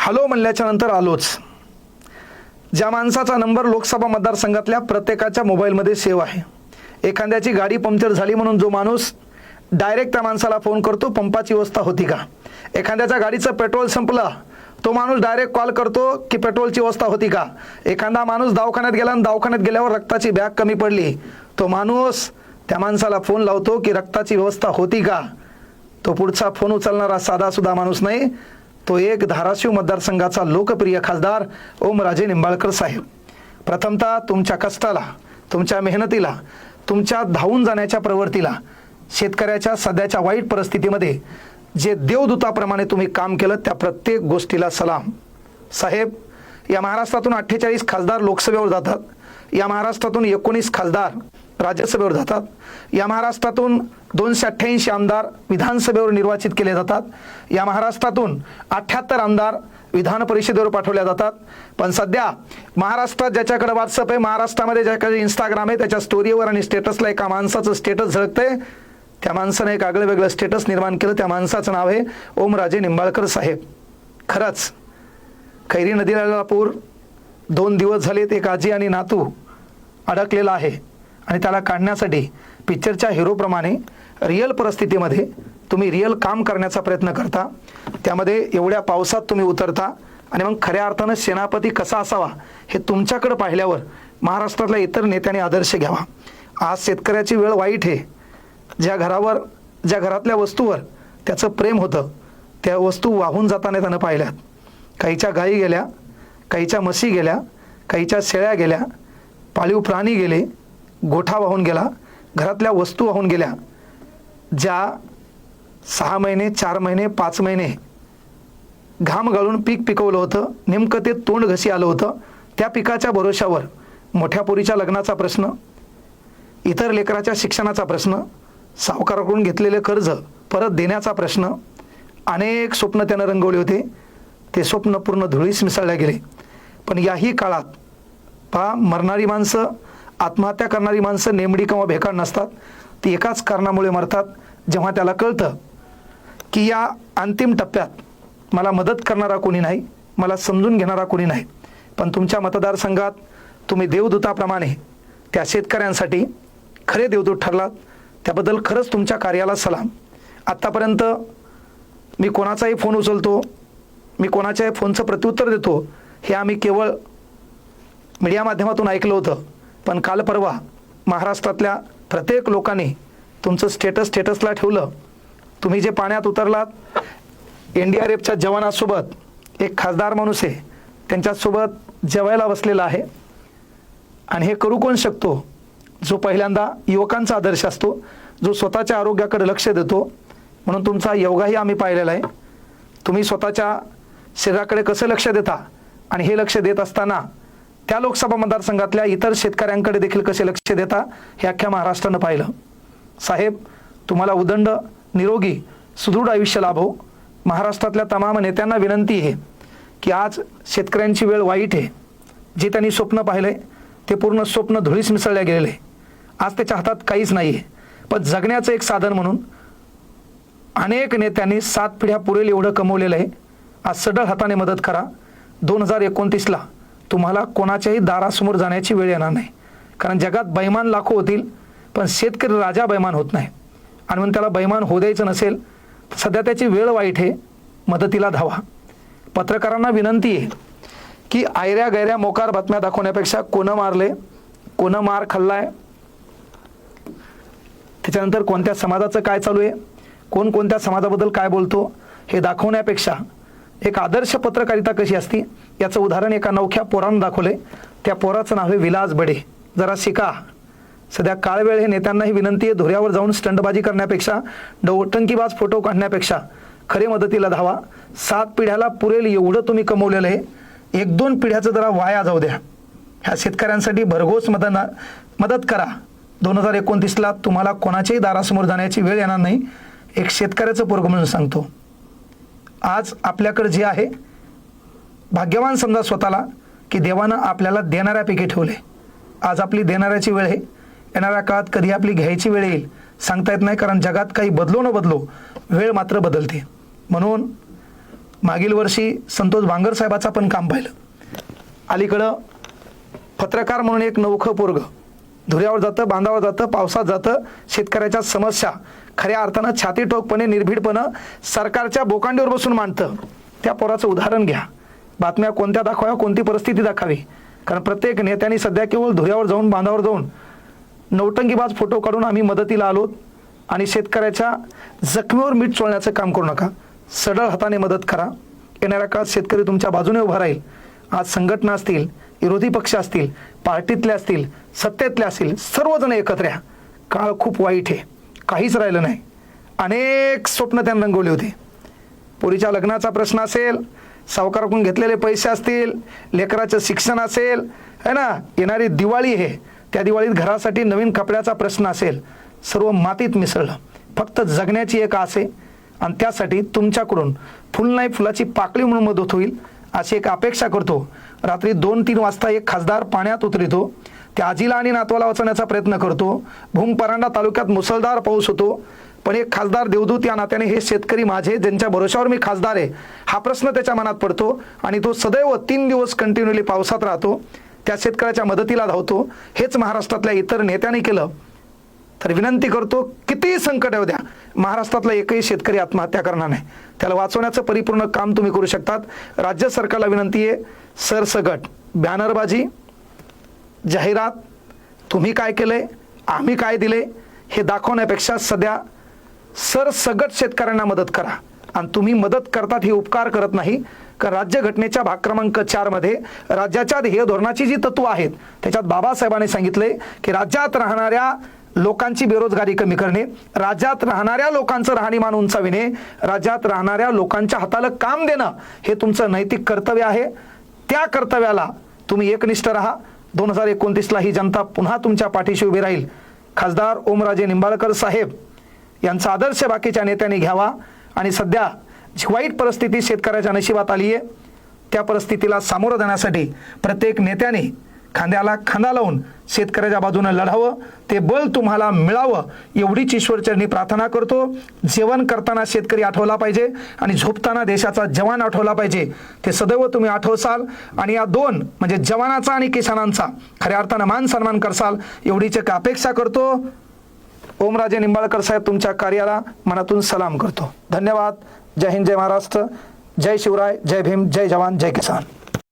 Hello म्हणल्याच्या नंतर आलोच. ज्या माणसाचा नंबर लोकसभा मतदारसंघातल्या प्रत्येकाच्या मोबाईलमध्ये सेव्ह आहे. एखाद्याची गाडी पंक्चर झाली म्हणून जो माणूस डायरेक्ट त्या माणसाला फोन करतो पंपाची व्यवस्था होती का? एखाद्याच्या गाडीचं पेट्रोल संपलं तो माणूस डायरेक्ट कॉल करतो की पेट्रोलची व्यवस्था होती का? एखादा माणूस दवाखान्यात गेला आणि दवाखान्यात गेल्यावर रक्ताची बॅग कमी पडली. तो माणूस त्या माणसाला फोन लावतो की रक्ताची व्यवस्था होती का? तो पुढचा फोन उचलणारा साधा सुद्धा माणूस नाही तो एक धाराशिव मतदारसंघाचा लोकप्रिय खासदार ओमराजे निंबाळकर साहेब. प्रथमतः तुमच्या कष्टाला तुमच्या मेहनतीला तुमच्या धावून जाण्याच्या प्रवृत्तीला शेतकऱ्याच्या सध्याच्या वाईट परिस्थितीमध्ये जे देवदूताप्रमाणे तुम्ही काम केलं त्या प्रत्येक गोष्टीला सलाम. साहेब या महाराष्ट्रातून अठ्ठेचाळीस खासदार लोकसभेवर जातात. या महाराष्ट्रातून एकोणीस खासदार राज्यसभेवर जातात. या महाराष्ट्रातून दोनशे अठ्ठ्याऐंशी आमदार विधानसभेवर निर्वाचित केले जातात. या महाराष्ट्रातून अठ्ठ्याहत्तर आमदार विधान परिषदेवर पाठवल्या जातात. पण सध्या महाराष्ट्रात ज्याच्याकडे व्हॉट्सअप आहे महाराष्ट्रामध्ये ज्याच्याकडे इंस्टाग्राम आहे त्याच्या स्टोरीवर आणि स्टेटसला एका माणसाचं स्टेटस झळकते त्या माणसानं एक आगळं वेगळं स्टेटस निर्माण केलं. त्या माणसाचं नाव आहे ओमराजे निंबाळकर साहेब. खरंच खैरी नदीला पूर दोन दिवस झालेत एक आजी आणि नातू अडकलेला आहे. आणि त्याला काढण्यासाठी पिक्चरच्या हिरोप्रमाणे रिअल परिस्थितीमध्ये तुम्ही रिअल काम करण्याचा प्रयत्न करता. त्यामध्ये एवढ्या पावसात तुम्ही उतरता आणि मग खऱ्या अर्थानं सेनापती कसा असावा हे तुमच्याकडे पाहिल्यावर महाराष्ट्रातल्या इतर नेत्यांनी आदर्श घ्यावा. आज शेतकऱ्याची वेळ वाईट आहे. ज्या घरावर ज्या घरातल्या वस्तूवर त्याचं प्रेम होतं त्या वस्तू वाहून जाताना त्यानं पाहिल्यात. काहीच्या गायी गेल्या काहीच्या म्हशी गेल्या काहीच्या शेळ्या गेल्या पाळीव प्राणी गेले गोठा वाहून गेला घरातल्या वस्तू वाहून गेल्या ज्या सहा महिने चार महिने पाच महिने घाम गाळून पीक पिकवलं होतं नेमकं ते तोंड घशी आलं होतं त्या पिकाच्या भरोशावर मोठ्या पोरीच्या लग्नाचा प्रश्न इतर लेकराच्या शिक्षणाचा प्रश्न सावकाराकडून घेतलेले कर्ज परत देण्याचा प्रश्न अनेक स्वप्न त्यानं रंगवले होते. ते स्वप्न पूर्ण धुळीस मिसळले गेले. पण याही काळात पहा मरणारी माणसं आत्महत्या करणारी माणसं नेमडी किंवा भेकाड नसतात ती एकाच कारणामुळे मरतात जेव्हा त्याला कळतं की या अंतिम टप्प्यात मला मदत करणारा कोणी नाही मला समजून घेणारा कोणी नाही. पण तुमच्या मतदारसंघात तुम्ही देवदूताप्रमाणे त्या शेतकऱ्यांसाठी खरे देवदूत ठरलात त्याबद्दल खरंच तुमच्या कार्याला सलाम. आत्तापर्यंत मी कोणाचाही फोन उचलतो मी कोणाच्याही फोनचं प्रत्युत्तर देतो हे आम्ही केवळ मीडिया माध्यमातून ऐकलं होतं. पण काल परवा महाराष्ट्रातल्या प्रत्येक लोकांनी तुमचं स्टेटस स्टेटसला ठेवलं. तुम्ही जे पाण्यात उतरलात एन डी आर एफच्या जवानासोबत एक खासदार माणूस आहे त्यांच्यासोबत जेवायला बसलेला आहे. आणि हे करू कोण शकतो? जो पहिल्यांदा युवकांचा आदर्श असतो जो स्वतःच्या आरोग्याकडे लक्ष देतो म्हणून तुमचा योगाही आम्ही पाहिलेला आहे. तुम्ही स्वतःच्या शरीराकडे कसं लक्ष देता? आणि हे लक्ष देत असताना त्या लोकसभा मतदारसंघातल्या इतर शेतकऱ्यांकडे देखील कसे लक्ष देता हे अख्ख्या महाराष्ट्रानं पाहिलं. साहेब तुम्हाला उदंड निरोगी सुदृढ आयुष्य लाभो. महाराष्ट्रातल्या तमाम नेत्यांना विनंती आहे की आज शेतकऱ्यांची वेळ वाईट आहे. जे त्यांनी स्वप्न पाहिले ते पूर्ण स्वप्न धुळीस मिसळल्या गेलेले. आहे. आज त्याच्या हातात काहीच नाही आहे पण जगण्याचं एक साधन म्हणून अनेक नेत्यांनी सात पिढ्या पुरेल एवढं कमवलेलं आहे. आज सडळ हाताने मदत करा. दोन हजार एकोणतीसला तुम्हाला कोणाच्याही दारासमोर जाण्याची वेळ येणार नाही. कारण जगात बैमान लाखो होतील पण शेतकरी राजा बैमान होत नाही. आणि म्हणून त्याला बैमान होऊ द्यायचं नसेल तर सध्या त्याची वेळ वाईट आहे मदतीला धावा. पत्रकारांना विनंती आहे की आयऱ्या गैऱ्या मोकार बातम्या दाखवण्यापेक्षा कोणं मारले कोणं मार खाल्लाय त्याच्यानंतर कोणत्या समाजाचं काय चालू आहे कोण कोणत्या समाजाबद्दल काय बोलतो हे दाखवण्यापेक्षा एक आदर्श पत्रकारिता कशी असती याचं उदाहरण एका नवख्या पोरानं दाखवले त्या पोराचं नाव आहे विलास बडे. जरा शिका. सध्या काळवेळ हे नेत्यांनाही विनंती आहे धुऱ्यावर जाऊन स्टंटबाजी करण्यापेक्षा डौटंकीबाज फोटो काढण्यापेक्षा खरे मदतीला धावा. सात पिढ्याला पुरेल एवढं तुम्ही कमवलेलं आहे. एक दोन पिढ्याचं जरा वाया जाऊ द्या. ह्या शेतकऱ्यांसाठी भरघोस मदत मदत करा. दोन हजार एकोणतीसला तुम्हाला कोणाच्याही दारासमोर जाण्याची वेळ येणार नाही. एक शेतकऱ्याचं पोरग म्हणून सांगतो. आज आपल्याकडे जे आहे भाग्यवान समजा स्वतःला की देवानं आपल्याला देणाऱ्यापैकी ठेवले आज आपली देणाऱ्याची वेळ आहे. येणाऱ्या काळात कधी आपली घ्यायची वेळ येईल सांगता येत नाही कारण जगात काही बदलो न बदलो वेळ मात्र बदलते. म्हणून मागील वर्षी संतोष भांगर साहेबाचा पण काम पाहिलं. अलीकडं पत्रकार म्हणून एक नवखं पोरग. धुऱ्यावर जातं बांधावर जातं पावसात जातं शेतकऱ्याच्या समस्या खऱ्या अर्थानं छाती ठोकपणे निर्भीडपणे सरकारच्या बोकांडीवर बसून मांडतं. त्या पोराचं उदाहरण घ्या. बातम्या कोणत्या दाखवाव्या कोणती परिस्थिती दाखावी? कारण प्रत्येक नेत्यांनी सध्या केवळ धुऱ्यावर जाऊन बांधावर जाऊन नौटंकीबाज फोटो काढून आम्ही मदतीला आलो आणि शेतकऱ्याच्या जखमीवर मीठ चोळण्याचं काम करू नका. सडळ हाताने मदत करा. येणाऱ्या काळात शेतकरी तुमच्या बाजूने उभा राहील. आज संघटना असतील विरोधी पक्ष असतील पार्टीतले असतील सत्तेतले असतील सर्वजण एकत्र या. काळ खूप वाईट आहे. काहीच राहिलं नाही. अनेक स्वप्न त्यांनी रंगवली होती. पोरीच्या लग्नाचा प्रश्न असेल सावकाराकडून घेतलेले पैसे असतील लेकराचं शिक्षण असेल है ना? येणारी दिवाळी आहे. त्या दिवाळीत घरासाठी नवीन कपड्याचा प्रश्न असेल. सर्व मातीत मिसळलं. फक्त जगण्याची एक आस आहे. आणि त्यासाठी तुमच्याकडून फुल नाही फुलाची पाकळी म्हणून मदत होईल अशी एक अपेक्षा करतो. रात्री दोन तीन वाजता एक खासदार पाण्यात उतरतो. त्या आजीला आणि नातवाला वाचवण्याचा प्रयत्न करतो. भूम परांडा तालुक्यात मुसळधार पाऊस होतो. पण एक खासदार देवदूत या नात्याने हे शेतकरी माझे ज्यांच्या भरोशावर मी खासदार आहे हा प्रश्न त्याच्या मनात पडतो आणि तो सदैव तीन दिवस कंटिन्युअली पावसात राहतो त्या शेतकऱ्याच्या मदतीला धावतो हेच महाराष्ट्रातल्या इतर नेत्यांनी केलं. तर विनंती करतो कितीही संकट येऊ द्या महाराष्ट्रातला एकही शेतकरी आत्महत्या करणार नाही. त्याला वाचवण्याचं परिपूर्ण काम तुम्ही करू शकतात. राज्य सरकारला विनंती आहे सरसगट बॅनरबाजी जाहिरात तुम्ही काय केले आम्ही काय दिले हे दाखवण्यापेक्षा सध्या सरसगट शेतकऱ्यांना मदत करा. आणि तुम्ही मदत करतात हे उपकार करत नाही. कारण राज्यघटनेच्या भाग क्रमांक चारमध्ये राज्याच्या ध्येय धोरणाची जी तत्व आहेत त्याच्यात बाबासाहेबांनी सांगितले की राज्यात राहणाऱ्या लोकांची बेरोजगारी कमी करणे राज्यात राहणाऱ्या लोकांचं राहणीमान उंचाविणे राज्यात राहणाऱ्या लोकांच्या हाताला काम देणं हे तुमचं नैतिक कर्तव्य आहे. त्या कर्तव्याला तुम्ही एकनिष्ठ राहा. दोन हजार एकोणतीसला ही जनता पुन्हा तुमच्या पाठीशी उभी राहील. खासदार ओमराजे निंबाळकर साहेब. यांचा आदर्श बाकीच्या नेत्यांनी घ्यावा. आणि सध्या जी वाईट परिस्थिती शेतकऱ्याच्या नशिबात आली आहे त्या परिस्थितीला सामोरं जाण्यासाठी प्रत्येक नेत्याने खांद्याला खांदा लावून शेतकऱ्याच्या बाजूनं लढावं. ते बळ तुम्हाला मिळावं एवढीच ईश्वरचरणी प्रार्थना करतो. जेवण करताना शेतकरी आठवला पाहिजे आणि झोपताना देशाचा जवान आठवला पाहिजे. ते सदैव तुम्ही आठवसाल आणि या दोन म्हणजे जवानाचा आणि किसानांचा खऱ्या अर्थानं मान सन्मान करसाल एवढीच एक अपेक्षा करतो. ओमराजे निंबाळकर साहेब तुमच्या कार्याला मनातून सलाम करतो. धन्यवाद. जय हिंद जय महाराष्ट्र. जय शिवराय जय भीम जय जवान जय किसान.